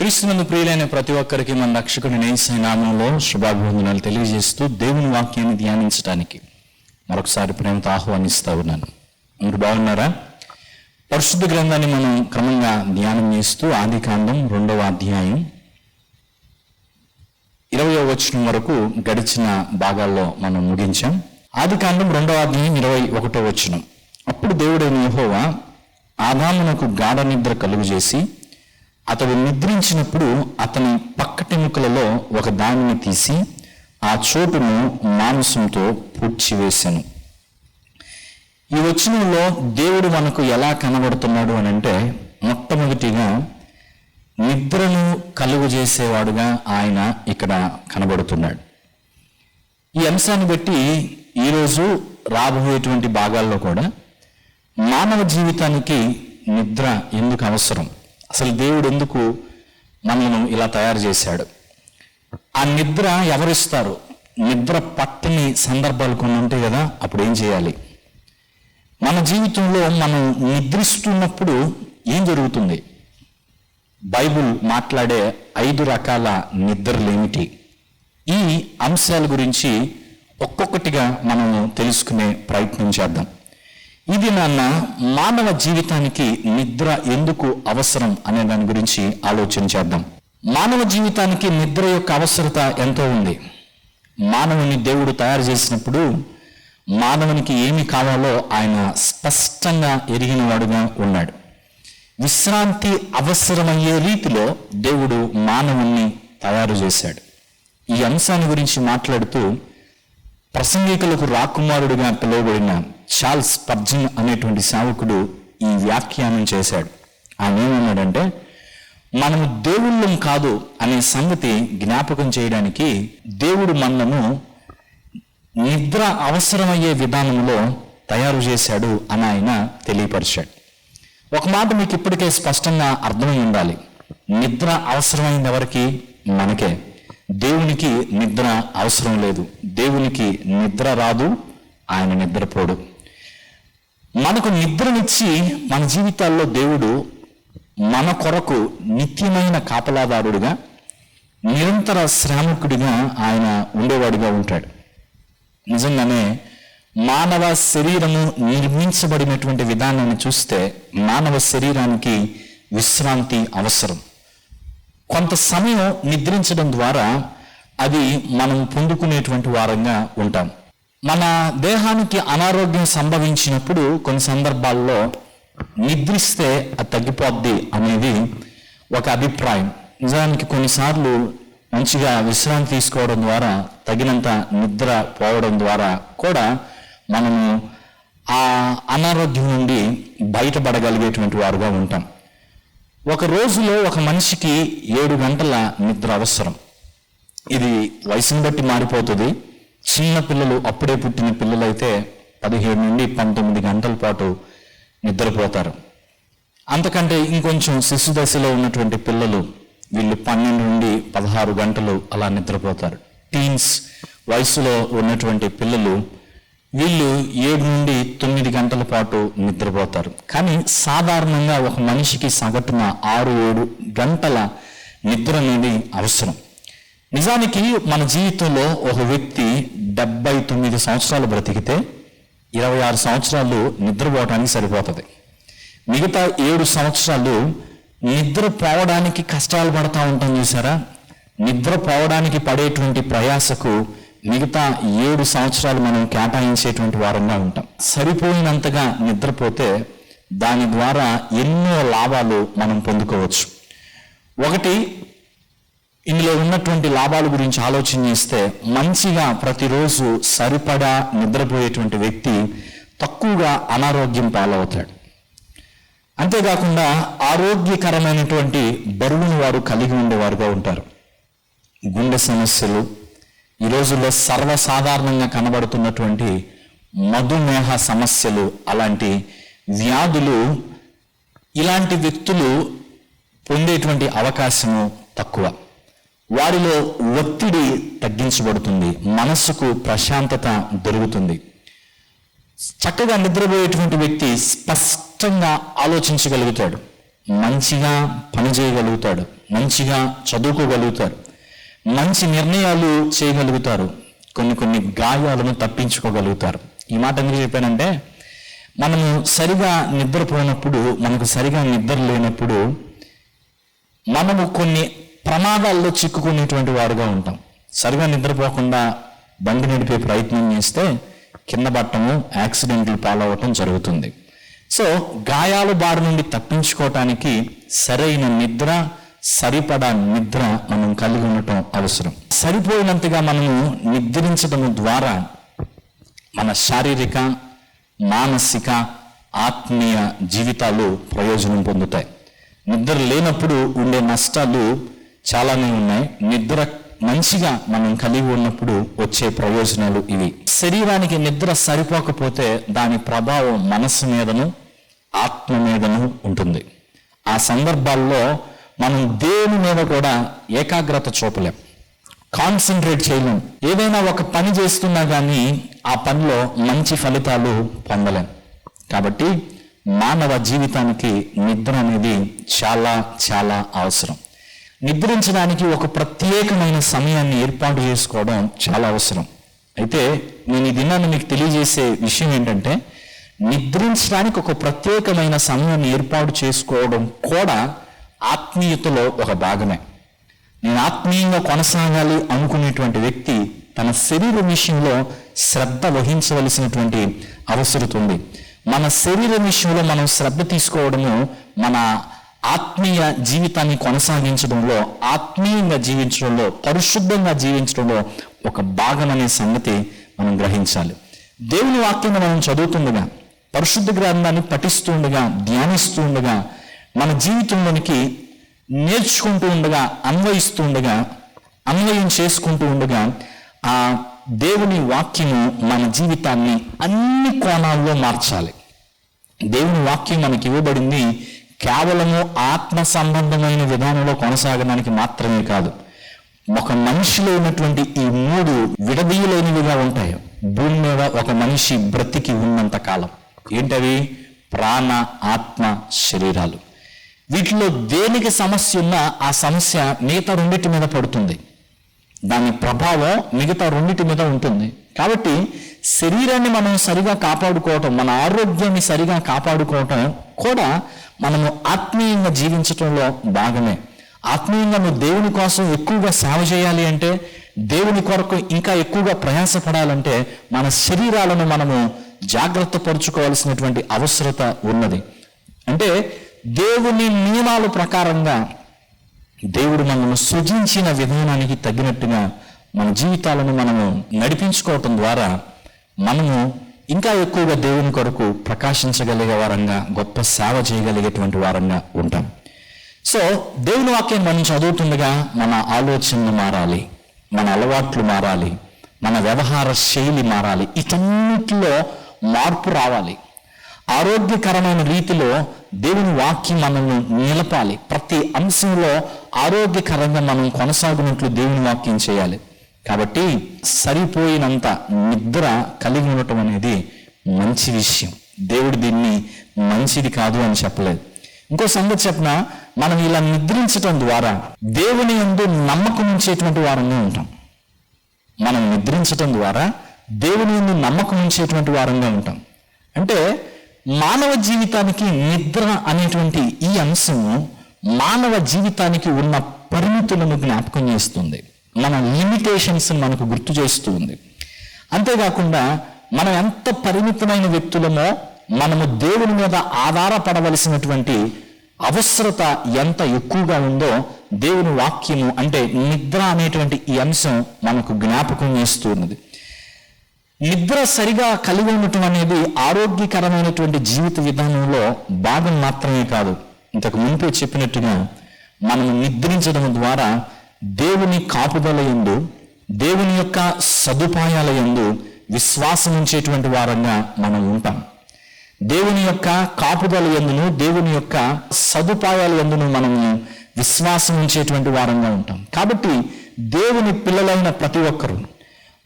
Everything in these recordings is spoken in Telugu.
క్రీస్తునందు ప్రియులైన ప్రతి ఒక్కరికి మన రక్షకుని నేసే నామంలో శుభాభివందనాలు తెలియజేస్తూ దేవుని వాక్యాన్ని ధ్యానించడానికి మరొకసారి ప్రేమతో ఆహ్వానిస్తూ ఉన్నాను. మీరు బాగున్నారా? పరిశుద్ధ గ్రంథాన్ని మనం క్రమంగా ధ్యానం చేస్తూ ఆది కాండం రెండవ అధ్యాయం ఇరవై వచనం వరకు గడిచిన భాగాల్లో మనం ముగించాం. ఆది కాండం రెండవ అధ్యాయం ఇరవై ఒకటో వచనం. అప్పుడు దేవుడైన యెహోవా ఆదామునకు గాఢ నిద్ర కలుగు చేసి అతడు నిద్రించినప్పుడు అతని పక్కటెముకలలో ఒక దానిని తీసి ఆ చోటును మాంసంతో పూడ్చివేశాను ఈ వచనంలో దేవుడు మనకు ఎలా కనబడుతున్నాడు అని అంటే మొట్టమొదటిగా నిద్రను కలుగు చేసేవాడుగా ఆయన ఇక్కడ కనబడుతున్నాడు. ఈ అంశాన్ని బట్టి ఈరోజు రాబోయేటువంటి భాగాల్లో కూడా మానవ జీవితానికి నిద్ర ఎందుకు అవసరం? అసలు దేవుడు ఎందుకు మనల్ని ఇలా తయారు చేశాడు? ఆ నిద్ర ఎవరిస్తారు? నిద్ర పట్టని సందర్భాలు కొన్ని ఉంటాయి కదా అప్పుడు ఏం చేయాలి? మన జీవితంలో మనం నిద్రిస్తున్నప్పుడు ఏం జరుగుతుంది? బైబుల్ మాట్లాడే ఐదు రకాల నిద్రలు ఏమిటి? ఈ అంశాల గురించి ఒక్కొక్కటిగా మనము తెలుసుకునే ప్రయత్నం చేద్దాం. ఇది నాన్న మానవ జీవితానికి నిద్ర ఎందుకు అవసరం అనే దాని గురించి ఆలోచన చేద్దాం. మానవ జీవితానికి నిద్ర యొక్క అవసరత ఎంతో ఉంది. మానవుని దేవుడు తయారు చేసినప్పుడు మానవునికి ఏమి కావాలో ఆయన స్పష్టంగా ఎరిగిన వాడుగా ఉన్నాడు. విశ్రాంతి అవసరమయ్యే రీతిలో దేవుడు మానవుణ్ణి తయారు చేశాడు. ఈ అంశాన్ని గురించి మాట్లాడుతూ ప్రసంగికులకు రాకుమారుడిగా పిలువబడిన చార్ల్స్ పర్జన్ అనేటువంటి సేవకుడు ఈ వ్యాఖ్యానం చేశాడు. ఆయన ఏమన్నాడంటే మనము దేవుళ్ళం కాదు అనే సంగతి జ్ఞాపకం చేయడానికి దేవుడు మనను నిద్ర అవసరమయ్యే విధానంలో తయారు చేశాడు అని ఆయన తెలియపరిచాడు. ఒక మాట మీకు ఇప్పటికే స్పష్టంగా అర్థమై ఉండాలి. నిద్ర అవసరమైంది ఎవరికి? మనకే. దేవునికి నిద్ర అవసరం లేదు. దేవునికి నిద్ర రాదు ఆయన నిద్రపోడు. మనకు నిద్రనిచ్చి మన జీవితాల్లో దేవుడు మన కొరకు నిత్యమైన కాపలాదారుడిగా నిరంతర శ్రామికుడిగా ఆయన ఉండేవాడిగా ఉంటాడు. నిజంగానే మానవ శరీరము నిర్మించబడినటువంటి విధానాన్ని చూస్తే మానవ శరీరానికి విశ్రాంతి అవసరం. కొంత సమయం నిద్రించడం ద్వారా అది మనం పొందుకునేటువంటి వారంగా ఉంటాం. మన దేహానికి అనారోగ్యం సంభవించినప్పుడు కొన్ని సందర్భాల్లో నిద్రిస్తే అది తగ్గిపోద్ది అనేది ఒక అభిప్రాయం. నిజానికి కొన్నిసార్లు మంచిగా విశ్రాంతి తీసుకోవడం ద్వారా తగినంత నిద్ర పోవడం ద్వారా కూడా మనము ఆ అనారోగ్యం నుండి బయటపడగలిగేటువంటి వారుగా ఉంటాం. ఒక రోజులో ఒక మనిషికి ఏడు గంటల నిద్ర అవసరం. ఇది వయసుని బట్టి మారిపోతుంది. చిన్న పిల్లలు అప్పుడే పుట్టిన పిల్లలైతే పదిహేడు నుండి పంతొమ్మిది గంటల పాటు నిద్రపోతారు. అంతకంటే ఇంకొంచెం శిశు దశలో ఉన్నటువంటి పిల్లలు వీళ్ళు పన్నెండు నుండి పదహారు గంటలు అలా నిద్రపోతారు. టీన్స్ వయసులో ఉన్నటువంటి పిల్లలు వీళ్ళు ఏడు నుండి తొమ్మిది గంటల పాటు నిద్రపోతారు. కానీ సాధారణంగా ఒక మనిషికి సగటున ఆరు ఏడు గంటల నిద్ర అనేది అవసరం. నిజానికి మన జీవితంలో ఒక వ్యక్తి డెబ్బై తొమ్మిది సంవత్సరాలు బ్రతికితే ఇరవై ఆరు సంవత్సరాలు నిద్రపోవడానికి సరిపోతుంది. మిగతా ఏడు సంవత్సరాలు నిద్రపోవడానికి కష్టాలు పడతా ఉంటాం చూసారా? నిద్రపోవడానికి పడేటువంటి ప్రయాసకు మిగతా ఏడు సంవత్సరాలు మనం కేటాయించేటువంటి వారంగా ఉంటాం. సరిపోయినంతగా నిద్రపోతే దాని ద్వారా ఎన్నో లాభాలు మనం పొందుకోవచ్చు. ఒకటి ఇందులో ఉన్నటువంటి లాభాల గురించి ఆలోచన చేస్తే మంచిగా ప్రతిరోజు సరిపడా నిద్రపోయేటువంటి వ్యక్తి తక్కువగా అనారోగ్యం పాలవుతాడు. అంతేకాకుండా ఆరోగ్యకరమైనటువంటి బరువును వారు కలిగి ఉండేవారుగా ఉంటారు. గుండె సమస్యలు ఈ రోజుల్లో సర్వసాధారణంగా కనబడుతున్నటువంటి మధుమేహ సమస్యలు అలాంటి వ్యాధులు ఇలాంటి వ్యక్తులు పొందేటువంటి అవకాశము తక్కువ. వారిలో ఒత్తిడి తగ్గించబడుతుంది. మనస్సుకు ప్రశాంతత దొరుకుతుంది. చక్కగా నిద్రపోయేటువంటి వ్యక్తి స్పష్టంగా ఆలోచించగలుగుతాడు. మంచిగా పని చేయగలుగుతాడు. మంచిగా చదువుకోగలుగుతారు మంచి నిర్ణయాలు చేయగలుగుతారు. కొన్ని కొన్ని గాయాలను తప్పించుకోగలుగుతారు. ఈ మాట ఎందుకు చెప్పానంటే మనము సరిగా నిద్రపోయినప్పుడు మనకు సరిగా నిద్ర లేనప్పుడు మనము కొన్ని ప్రమాదాల్లో చిక్కుకునేటువంటి వారుగా ఉంటాం. సరిగా నిద్రపోకుండా బండి నడిపే ప్రయత్నం చేస్తే కింద పట్టము యాక్సిడెంట్లు పాలవటం జరుగుతుంది. సో గాయాల బారి నుండి తప్పించుకోవటానికి సరైన నిద్ర సరిపడా నిద్ర మనం కలిగి ఉండటం అవసరం. సరిపోయినంతగా మనము నిద్రించడం ద్వారా మన శారీరక మానసిక ఆత్మీయ జీవితాలు ప్రయోజనం పొందుతాయి. నిద్ర లేనప్పుడు ఉండే నష్టాలు చాలానే ఉన్నాయి. నిద్ర మంచిగా మనం కలిగి ఉన్నప్పుడు వచ్చే ప్రయోజనాలు ఇవి. శరీరానికి నిద్ర సరిపోకపోతే దాని ప్రభావం మనస్సు మీదను ఆత్మ మీదను ఉంటుంది. ఆ సందర్భాల్లో మనం దేని మీద కూడా ఏకాగ్రత చూపలేం. కాన్సన్ట్రేట్ చేయలేం. ఏదైనా ఒక పని చేస్తున్నా కానీ ఆ పనిలో మంచి ఫలితాలు పొందలేం. కాబట్టి మానవ జీవితానికి నిద్ర అనేది చాలా చాలా అవసరం. నిద్రించడానికి ఒక ప్రత్యేకమైన సమయాన్ని ఏర్పాటు చేసుకోవడం చాలా అవసరం. అయితే నేను ఈ దినాన్ని మీకు తెలియజేసే విషయం ఏంటంటే నిద్రించడానికి ఒక ప్రత్యేకమైన సమయాన్ని ఏర్పాటు చేసుకోవడం కూడా ఆత్మీయతలో ఒక భాగమే. నేను ఆత్మీయంగా కొనసాగాలి అనుకునేటువంటి వ్యక్తి తన శరీర విషయంలో శ్రద్ధ వహించవలసినటువంటి అవసరం ఉంది. మన శరీర విషయంలో మనం శ్రద్ధ తీసుకోవడము మన ఆత్మీయ జీవితాన్ని కొనసాగించడంలో ఆత్మీయంగా జీవించడంలో పరిశుద్ధంగా జీవించడంలో ఒక భాగం అనే సంగతి మనం గ్రహించాలి. దేవుని వాక్యం మనం చదువుతుండగా పరిశుద్ధ గ్రంథాన్ని పఠిస్తూ ఉండగా ధ్యానిస్తూ ఉండగా మన జీవితంలోనికి నేర్చుకుంటూ ఉండగా అన్వయిస్తూ ఉండగా అన్వయం చేసుకుంటూ ఉండగా ఆ దేవుని వాక్యము మన జీవితాన్ని అన్ని కోణాల్లో మార్చాలి. దేవుని వాక్యం మనకి ఇవ్వబడింది కేవలము ఆత్మ సంబంధమైన విధానంలో కొనసాగడానికి మాత్రమే కాదు ఒక మనిషిలో ఉన్నటువంటి ఈ మూడు విడదీయలేనివిగా ఉంటాయి. భూమి మీద ఒక మనిషి బ్రతికి ఉన్నంత కాలం. ఏంటవి? ప్రాణ ఆత్మ శరీరాలు. వీటిలో దేనికి సమస్య ఉన్నా ఆ సమస్య మిగతా రెండింటి మీద పడుతుంది. దాని ప్రభావం మిగతా రెండింటి మీద ఉంటుంది. కాబట్టి శరీరాన్ని మనం సరిగా కాపాడుకోవటం మన ఆరోగ్యాన్ని సరిగా కాపాడుకోవటం కూడా మనము ఆత్మీయంగా జీవించటంలో భాగమే. ఆత్మీయంగా నువ్వు దేవుని కోసం ఎక్కువగా సేవ చేయాలి అంటే దేవుని కొరకు ఇంకా ఎక్కువగా ప్రయాసపడాలంటే మన శరీరాలను మనము జాగ్రత్త పరుచుకోవాల్సినటువంటి అవసరత ఉన్నది. అంటే దేవుని నియమాల ప్రకారంగా దేవుడు మనల్ని సృజించిన విధానానికి తగినట్టుగా మన జీవితాలను మనము నడిపించుకోవటం ద్వారా మనము ఇంకా ఎక్కువగా దేవుని కొరకు ప్రకాశించగలిగే వారంగా గొప్ప సేవ చేయగలిగేటువంటి వారంగా ఉంటాం. సో దేవుని వాక్యం మనం చదువుతుండగా మన ఆలోచనలు మారాలి మన అలవాట్లు మారాలి మన వ్యవహార శైలి మారాలి ఇటన్నిటిలో మార్పు రావాలి. ఆరోగ్యకరమైన రీతిలో దేవుని వాక్యం మనల్ని నిలపాలి. ప్రతి అంశంలో ఆరోగ్యకరంగా మనం కొనసాగినట్లు దేవుని వాక్యం చేయాలి. కాబట్టి సరిపోయినంత నిద్ర కలిగి ఉండటం అనేది మంచి విషయం. దేవుడు దీన్ని మంచిది కాదు అని చెప్పలేదు. ఇంకో సంగతి చెప్పిన మనం ఇలా నిద్రించటం ద్వారా దేవుని యందు నమ్మకం ఉంచేటువంటి వారంగా ఉంటాం. మనం నిద్రించటం ద్వారా దేవుని యందు నమ్మకం ఉంచేటువంటి వారంగా ఉంటాం. అంటే మానవ జీవితానికి నిద్ర అనేటువంటి ఈ అంశము మానవ జీవితానికి ఉన్న పరిమితులను జ్ఞాపకం చేస్తుంది. మన లిమిటేషన్స్ మనకు గుర్తు చేస్తూ ఉంది. అంతేకాకుండా మనం ఎంత పరిమితమైన వ్యక్తులమో మనము దేవుని మీద ఆధారపడవలసినటువంటి అవసరత ఎంత ఎక్కువగా ఉందో దేవుని వాక్యము అంటే నిద్ర అనేటువంటి ఈ అంశం మనకు జ్ఞాపకం చేస్తూ ఉన్నది. నిద్ర సరిగా కలిగి ఉండటం అనేది ఆరోగ్యకరమైనటువంటి జీవిత విధానంలో భాగం మాత్రమే కాదు. ఇంతకు ముందు చెప్పినట్టుగా మనం నిద్రించడం ద్వారా దేవుని కాపుదల ఎందు దేవుని యొక్క సదుపాయాల ఎందు విశ్వాసం ఉంచేటువంటి వారంగా మనం ఉంటాం. దేవుని యొక్క కాపుదల ఎందును దేవుని యొక్క సదుపాయాల ఎందును మనము విశ్వాసం ఉంచేటువంటి వారంగా ఉంటాం. కాబట్టి దేవుని పిల్లలైన ప్రతి ఒక్కరూ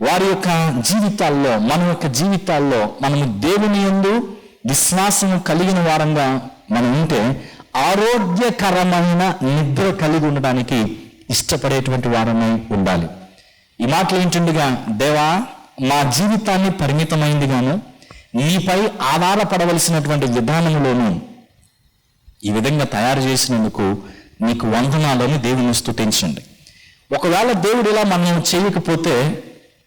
వారి యొక్క జీవితాల్లో మన యొక్క జీవితాల్లో మనము దేవుని యందు విశ్వాసము కలిగిన వారంగా మనం ఉంటే ఆరోగ్యకరమైన నిద్ర కలిగి ఉండడానికి ఇష్టపడేటువంటి వారమై ఉండాలి. ఈ మాటలు ఏంటుండగా దేవా మా జీవితాన్ని పరిమితమైందిగాను నీపై ఆధారపడవలసినటువంటి విధానంలోనూ ఈ విధంగా తయారు చేసినందుకు నీకు వందనాలని దేవుని స్థుతించండి ఒకవేళ దేవుడు ఇలా మనం చేయకపోతే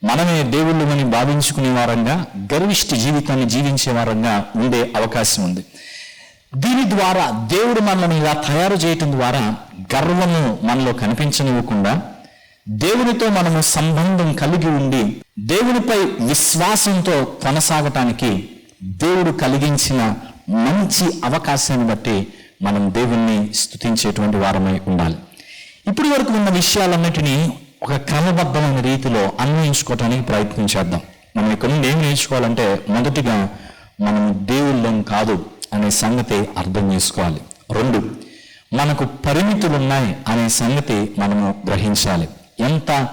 మనమే దేవుళ్ళు అని భావించుకునే వారంగా గర్విష్టి జీవితాన్ని జీవించే వారంగా ఉండే అవకాశం ఉంది. దీని ద్వారా దేవుడు మనల్ని ఇలా తయారు చేయటం ద్వారా గర్వము మనలో కనిపించనివ్వకుండా దేవునితో మనము సంబంధం కలిగి ఉండి దేవునిపై విశ్వాసంతో కొనసాగటానికి దేవుడు కలిగించిన మంచి అవకాశాన్ని బట్టి మనం దేవుణ్ణి స్తుతించేటువంటి వారమై ఉండాలి. ఇప్పటి వరకు ఉన్న విషయాలన్నిటినీ ఒక క్రమబద్ధమైన రీతిలో అన్వయించుకోవటానికి ప్రయత్నం చేద్దాం. మనం ఇక్కడ నుండి ఏం నేర్చుకోవాలంటే మొదటిగా మనం దేవుళ్ళం కాదు. అనే సంగతి అర్థం చేసుకోవాలి. రెండు మనకు పరిమితులు ఉన్నాయి అనే సంగతి మనము గ్రహించాలి. ఎంత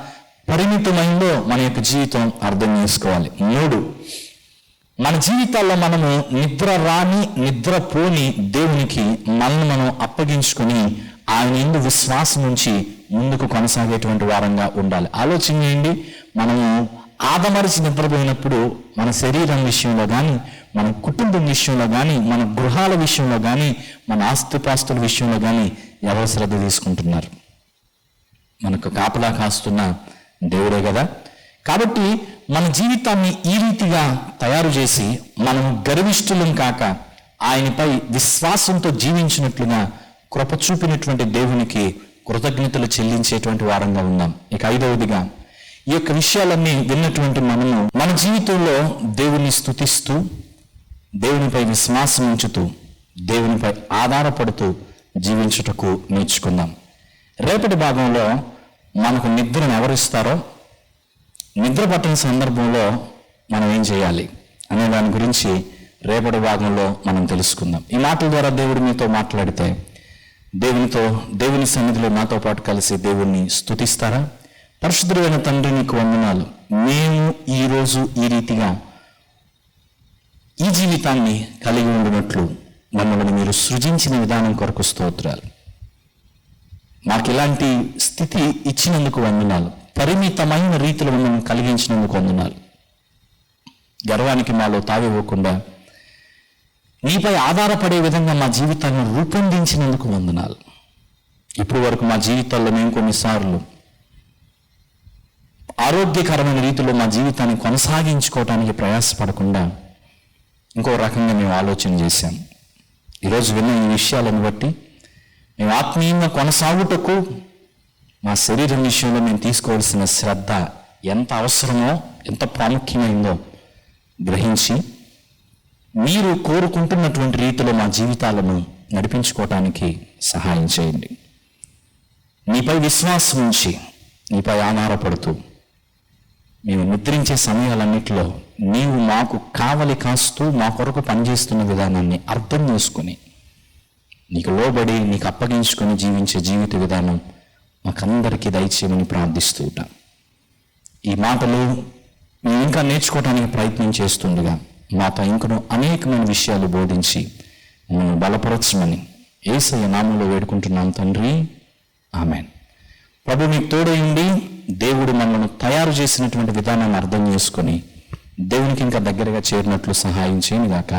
పరిమితమైందో మన యొక్క జీవితం అర్థం చేసుకోవాలి. మూడు మన జీవితాల్లో మనము నిద్ర రాని నిద్ర పోని దేవునికి మనల్ని మనం అప్పగించుకొని ఆయన ఎందు విశ్వాసం నుంచి ముందుకు కొనసాగేటువంటి వారంగా ఉండాలి. ఆలోచన చేయండి. మనము ఆదమరిచి నిద్రపోయినప్పుడు మన శరీరం విషయంలో కానీ మన కుటుంబం విషయంలో కానీ మన గృహాల విషయంలో కానీ మన ఆస్తిపాస్తుల విషయంలో కానీ ఎవరు శ్రద్ధ తీసుకుంటున్నారు? మనకు కాపలా కాస్తున్న దేవుడే కదా. కాబట్టి మన జీవితాన్ని ఈ రీతిగా తయారు చేసి మనం గర్విష్ఠులం కాక ఆయనపై విశ్వాసంతో జీవించినట్లుగా కృప చూపినటువంటి దేవునికి కృతజ్ఞతలు చెల్లించేటువంటి వారంగా ఉన్నాం. ఇక ఐదవదిగా ఈ యొక్క విషయాలన్నీ విన్నటువంటి మనము మన జీవితంలో దేవుని స్తుతిస్తూ దేవునిపై విశ్వాసం ఉంచుతూ దేవునిపై ఆధారపడుతూ జీవించుటకు నేర్చుకుందాం. రేపటి భాగంలో మనకు నిద్రను ఎవరిస్తారో నిద్ర పట్టిన సందర్భంలో మనం ఏం చేయాలి అనే దాని గురించి రేపటి భాగంలో మనం తెలుసుకుందాం. ఈ మాటల ద్వారా దేవుడు మీతో మాట్లాడితే దేవునితో దేవుని సన్నిధిలో నాతో పాటు కలిసి దేవుణ్ణి స్తుతిస్తారా? పరిశుద్ధుడైన తండ్రి నీకు వందనాలు. మేము ఈరోజు ఈ రీతిగా ఈ జీవితాన్ని కలిగి ఉండినట్లు మమ్మల్ని మీరు సృజించిన విధానం కొరకు స్తోత్రాలు. మాకు ఇలాంటి స్థితి ఇచ్చినందుకు వందనాలు. పరిమితమైన రీతిలో మమ్మల్ని కలిగించినందుకు వందనాలు. గర్వానికి మాలో తావివ్వకుండా నీపై ఆధారపడే విధంగా మా జీవితాన్ని రూపొందించినందుకు వందనాలు. ఇప్పటి వరకు మా జీవితాల్లో మేము కొన్నిసార్లు ఆరోగ్యకరమైన రీతిలో మా జీవితాన్ని కొనసాగించుకోవటానికి ప్రయాసపడకుండా ఇంకో రకంగా మేము ఆలోచన చేశాం. ఈరోజు విన్న ఈ విషయాలను బట్టి మేము ఆత్మీయంగా కొనసాగుటకు మా శరీరం విషయంలో మేము తీసుకోవాల్సిన శ్రద్ధ ఎంత అవసరమో ఎంత ప్రాముఖ్యమైందో గ్రహించి మీరు కోరుకుంటున్నటువంటి రీతిలో మా జీవితాలను నడిపించుకోవటానికి సహాయం చేయండి. నీపై విశ్వాసం ఉంచి నీపై ఆధారపడుతూ మేము నిద్రించే సమయాలన్నిటిలో నీవు మాకు కావలి కాస్తూ మా కొరకు పనిచేస్తున్న విధానాన్ని అర్థం చేసుకుని నీకు లోబడి నీకు అప్పగించుకొని జీవించే జీవిత విధానం మాకందరికీ దయచేయమని ప్రార్థిస్తూ ఉంటాం. ఈ మాటలు మేము ఇంకా నేర్చుకోవడానికి ప్రయత్నం చేస్తుండగా మాతో ఇంకనూ అనేకమైన విషయాలు బోధించి మమ్మల్ని బలపరచమని ఏసయ్య నామంలో వేడుకుంటున్నాం తండ్రి. ఆమెన్. ప్రభు మీకు తోడైండి దేవుడు మనల్ని తయారు చేసినటువంటి విధానాన్ని అర్థం చేసుకొని దేవునికి ఇంకా దగ్గరగా చేరినట్లు సహాయం చేయను గాక